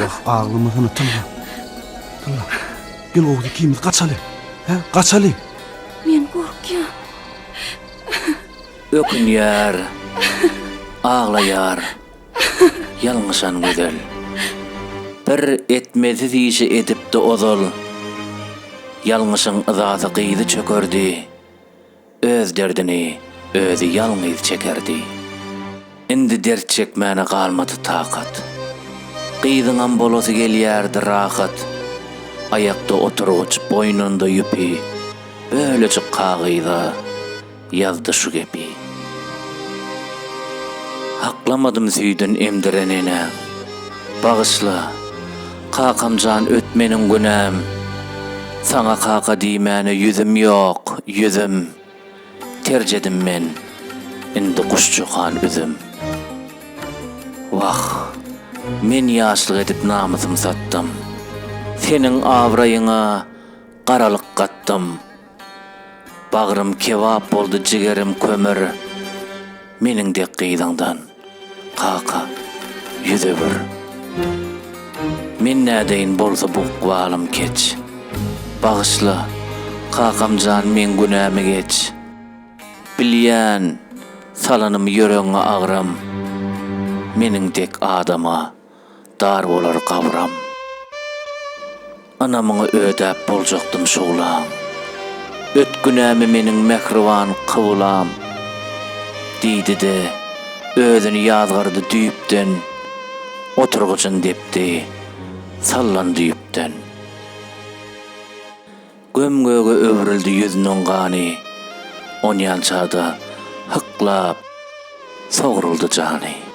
Bak ağlımı hını tınla. Tınla. Gel oğlu ikimiz kaçalı. He? Kaçalı. Men korkýan. Ökün yar, ağla yar, yalnızan güzel. Bir etmedi diyişi edip de ozol, yalnızın ızası qıydı çökerdi, öz derdini özü yalnız çekerdi. Indi dert çekmene kalmadı takat. Qıydıňan bolosy gelýärdi rahat. Ayakta oturuç boynunda yüpi, böylece qağıyda yazdı şu gepi. Haklamadım süydün emdirenine. Bağışla, kakamcan ötmenin günäm. Sana kaka diýmäne yüzüm yok, yüzüm. Tercedim men, indi kuşçukan üzüm. Vah, мен яслық етіп намысым саттым. Сенің абырайыңа қаралық қаттым. Бағрым кебап болды жігерім көмір. Менің де қидыңдан қақа жүзі бір. Мен нәдейін болды бұл қуалым кеч. Бағышла қақам жан мен күнәмі кеч. Білиән саланым үйөрөңө ағрым менің тек адама dar bolar kavram. Anamyňa ödäp boljakdym şoğlan. Ötkünämi mening mehriban kıwlam. Diýdi de özüni ýazgardy düýpden. Oturguçyn depdi. Sallandy düýpden. Gömgöge öwrildi ýüzüniň gany. On ýançada hyklap sogruldy jany.